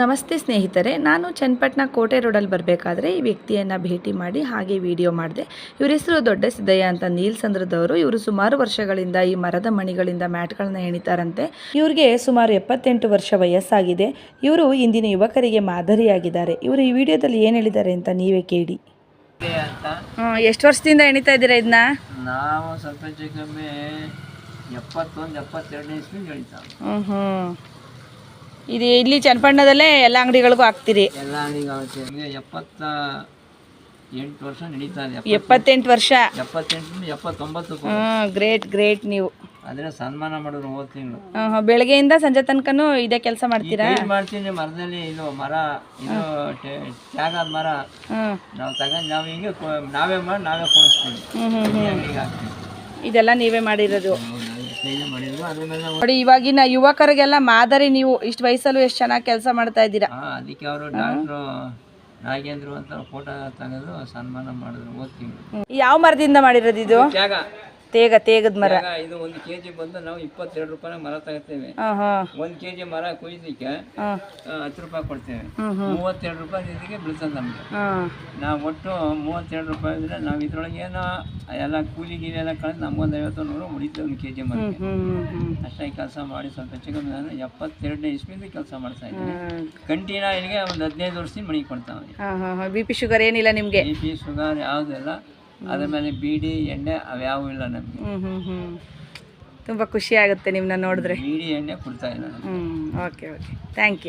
ನಮಸ್ತೆ ಸ್ನೇಹಿತರೆ ನಾನು ಚನ್ನಪಟ್ಟಣ ಕೋಟೆ ರೋಡಲ್ಲಿ ಬರಬೇಕಾದ್ರೆ ಈ ವ್ಯಕ್ತಿಯನ್ನು ಭೇಟಿ ಮಾಡಿ ಹಾಗೆ ವಿಡಿಯೋ ಮಾಡಿದೆ. ಇವ್ರ ಹೆಸರು ದೊಡ್ಡ ಸಿದ್ದಯ್ಯ ಅಂತ ನೀಲ್ಸಂದ್ರದವರು. ಇವರು ಸುಮಾರು ವರ್ಷಗಳಿಂದ ಈ ಮರದ ಮಣಿಗಳಿಂದ ಮ್ಯಾಟ್ಗಳನ್ನ ಎಣಿತಾರಂತೆ. ಇವ್ರಿಗೆ ಸುಮಾರು ಎಪ್ಪತ್ತೆಂಟು ವರ್ಷ ವಯಸ್ಸಾಗಿದೆ. ಇವರು ಇಂದಿನ ಯುವಕರಿಗೆ ಮಾದರಿಯಾಗಿದ್ದಾರೆ. ಇವರು ಈ ವಿಡಿಯೋದಲ್ಲಿ ಏನು ಹೇಳಿದ್ದಾರೆ ಅಂತ ನೀವೇ ಕೇಳಿ. ಎಷ್ಟು ವರ್ಷದಿಂದ ಎಣಿತಾ ಇದ್ದೀರಾ ಇದನ್ನ ನಾವು ಸ್ವಲ್ಪ ಎಪ್ಪತ್ತೊಂದು ಎಪ್ಪತ್ತೆರಡನೇ ಹ್ಞೂ ಹ್ಞೂ ಇದು ಇಲ್ಲಿ ಚನ್ನಪಟ್ಟಣದಲ್ಲೇ ಎಲ್ಲ ಅಂಗಡಿಗಳಿಗೂ ಹಾಕ್ತೀರಿ. ಎಲ್ಲ ಅಂಗಡಿಗೆ ಎಪ್ಪತ್ತ ಎಂಟು ವರ್ಷ ನಡೀತಾ ಇದೆ. ಎಪ್ಪತ್- ಎಪ್ಪತ್ತೆಂಟು ವರ್ಷ. ಎಪ್ಪತ್ತೆಂಟು ಎಪ್ಪತ್ತೊಂಬತ್ತು ಹ್ಞೂ ಗ್ರೇಟ್ ಗ್ರೇಟ್ ನೀವು. ಆದರೆ ಸನ್ಮಾನ ಮಾಡಿದ್ರು ಹೋದ ತಿಂಗಳು. ಬೆಳಗ್ಗೆಯಿಂದ ಸಂಜೆ ತನಕನೂ ಇದೇ ಕೆಲಸ ಮಾಡ್ತೀರಾ? ಮಾಡ್ತೀನಿ ಮರದಲ್ಲಿ ಇದು ಮರ ಇದು ತ್ಯಾಗದ ಮರ. ನಾವು ತಗೊಂಡು ನಾವು ಹಿಂಗೆ ನಾವೇ ಮಾಡಿ ನಾವೇ ಕೊಡಿಸ್ತೀವಿ. ಇದೆಲ್ಲ ನೀವೇ ಮಾಡಿರೋದು. ನೋಡಿ ಇವಾಗಿನ ಯುವಕರಿಗೆಲ್ಲ ಮಾದರಿ ನೀವು ಇಷ್ಟು ವಯಸ್ಸಲ್ಲೂ ಎಷ್ಟು ಚೆನ್ನಾಗಿ ಕೆಲಸ ಮಾಡ್ತಾ ಇದ್ದೀರಾ? ಅದಕ್ಕೆ ಅವರು ಡಾಕ್ಟ್ರು ನಾಗೇಂದ್ರ ಅಂತ ಫೋಟೋ ತೆಗೆದು ಸನ್ಮಾನ ಮಾಡಿದ್ರು ಓದ್ತೀವಿ ಯಾವ ಮರದಿಂದ ಮಾಡಿರೋದು ಇದು? ತೇಗ ತೇಗದ ಮರ. ಇದು ಒಂದು ಕೆಜಿ ಬಂದು ನಾವು ಇಪ್ಪತ್ತೆರಡು ರೂಪಾಯಿ ಮರ ತಗೋತೇವೆ ಹಾಂ ಒಂದು ಕೆಜಿ ಮರ ಕೊಯ್ಲಿಕ್ಕೆ ಹಾಂ. ಹತ್ತು ರೂಪಾಯಿ ಕೊಡ್ತೇವೆ. ಮೂವತ್ತೆರಡು ರೂಪಾಯಿ ಇದಕ್ಕೆ ಬೀಳ್ತದೆ ನಮ್ಗೆ. ಹಾಂ. ನಾವು ಒಟ್ಟು ಮೂವತ್ತೆರಡು ರೂಪಾಯಿ ಇದ್ರೆ ನಾವು ಇದ್ರೊಳಗೆ ಏನೋ ಎಲ್ಲ ಕೂಲಿ ಗೀಲಿ ಎಲ್ಲ ಕಳೆದು ನಮ್ಗೊಂದು ಐವತ್ತು ನೂರು ಉಳಿತೇವೆ ಒಂದು ಕೆಜಿ ಮರ ಅಷ್ಟೇ ಅಷ್ಟಾಗಿ ಕೆಲಸ ಮಾಡಿ ಸ್ವಲ್ಪ ಹೆಚ್ಚು ಕಮ್ಮಿ ನಾನು ಎಪ್ಪತ್ತೆರಡನೇ ಇಸ್ವಿಂದ ಕೆಲಸ ಮಾಡ್ತಾ ಇದ್ದೀನಿ. ಕಂಟಿನ್ಯೂ ಕಂಟಿನ ಇಲ್ಲಿಗೆ ಒಂದು ಹದಿನೈದು ವರ್ಷದಿಂದ ಮನೆಗೆ ಕೊಡ್ತಾವೆ ಹಾಂ ಹಾಂ ಹಾಂ. ಬಿ ಪಿ ಶುಗರ್ ಏನಿಲ್ಲ ನಿಮಗೆ? ಬಿ ಪಿ ಶುಗರ್ ಯಾವುದಿಲ್ಲ ಅದ್ರ ಮೇಲೆ ಬೀಡಿ ಎಣ್ಣೆ ಅವ್ಯಾವೂ ಇಲ್ಲ ನಮಗೆ. ಹ್ಞೂ ಹ್ಞೂ ಹ್ಞೂ ತುಂಬ ಖುಷಿ ಆಗುತ್ತೆ ನಿಮ್ಮನ್ನ ನೋಡಿದ್ರೆ. ಬೀಡಿ ಎಣ್ಣೆ ಕೊಡ್ತಾ ಇಲ್ಲ ನಮ್ಗೆ. ಹ್ಞೂ ಓಕೆ ಓಕೆ. Thank you